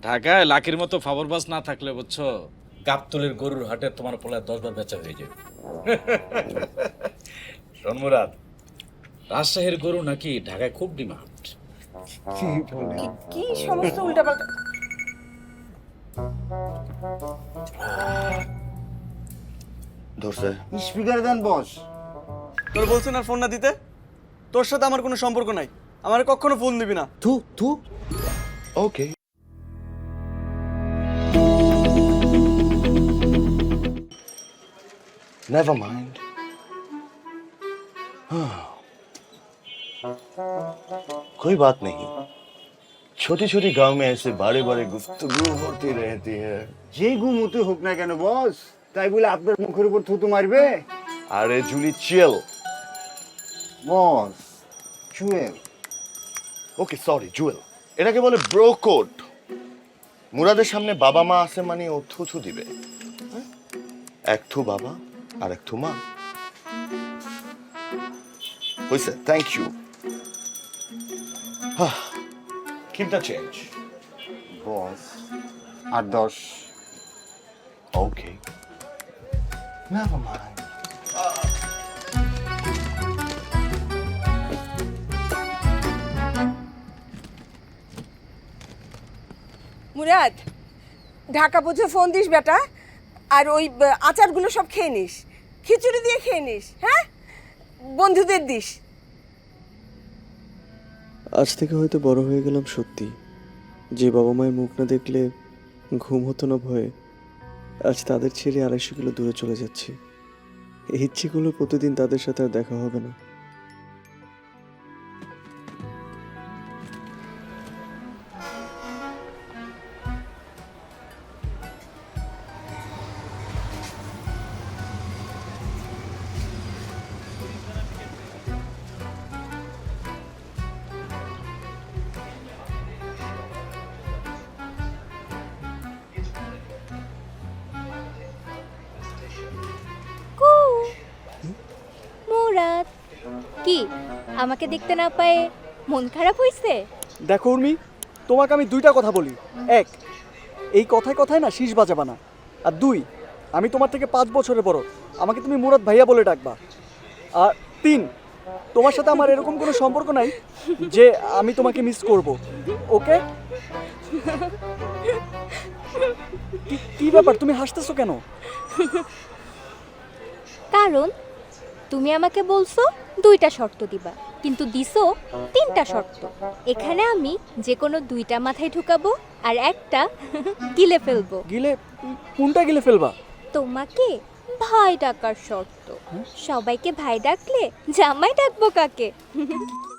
ঢাকায় লাকির মতো ফাবর বাস না থাকলে বুঝছ? গাবতলের গরুর হাটে তোমার পোলায় দশবার বেচা হয়ে যাবে শোনমুরাদ রাজশাহীর গরু নাকি ঢাকায় খুব ডিমান্ড। কি- কি সমস্ত উল্টাপাল্টা? ধরছে। স্পিকার দেন বস। তোর বলছেন আর ফোন না দিতে? তোর সাথে আমার কোনো সম্পর্ক নাই। আমার কখনো ফোন দিবি না। থু থু। ওকে। नेवर माइंड कोई बात नहीं छोटी छोटी गांव में ऐसे बड़े बड़े गुफ्तगू होती रहती है যেই ঘুমোতে হোক না কেন বস তাই বলে আপনার মুখের উপর থুতু মারবে আরে জুলি চিল বস চুয়েল ওকে সরি জুয়েল এটাকে বলে ব্রো কোড মুরাদের সামনে বাবা মা আছে মানে ও থু থু দিবে হ্যাঁ? এক থু বাবা আর এক থু হয়েছে thank you keep the change boss আর দশ। Okay never mind Murad Dhaka পৌঁছে ফোন দিস বেটা আর ওই আচারগুলো সব খেয়ে নিস। খিচুড়ি দিয়ে খেয়ে নিস হ্যাঁ? বন্ধুদের দিস। আজ থেকে হয়তো বড় হয়ে গেলাম সত্যি। যে বাবা মায়ের মুখ না দেখলে ঘুম হতো না ভয়ে, আজ তাদের ছেড়ে আড়াইশো কিলো দূরে চলে যাচ্ছে। ইচ্ছেগুলো প্রতিদিন তাদের সাথে আর দেখা হবে না। মুরাদ কি আমাকে দেখতে না পায়ে মন খারাপ হইছে? দেখো উর্মি তোমাকে আমি দুইটা কথা বলি। এক এই কথায় কথায় না শীষ বাজাবা না। আর দুই আমি তোমার থেকে পাঁচ বছরের বড়। আমাকে তুমি মুরাদ ভাইয়া বলে ডাকবা। আর তিন তোমার সাথে আমার এরকম কোনো সম্পর্ক নাই যে আমি তোমাকে মিস করব। ওকে? কি ব্যাপার তুমি হাসতেছো কেন? কারণ তুমি আমাকে বলছো দুইটা শর্ত দিবা কিন্তু দিছো তিনটা শর্ত। এখানে আমি যে কোনো দুইটা মাথায় ঢুকাবো আর একটা গিলে ফেলব। গিলে? কোনটা গিলে ফেলবা? তোমাকে ভাই ডাকার শর্ত। সবাইকে ভাই ডাকলে জামাই ডাকবো কাকে?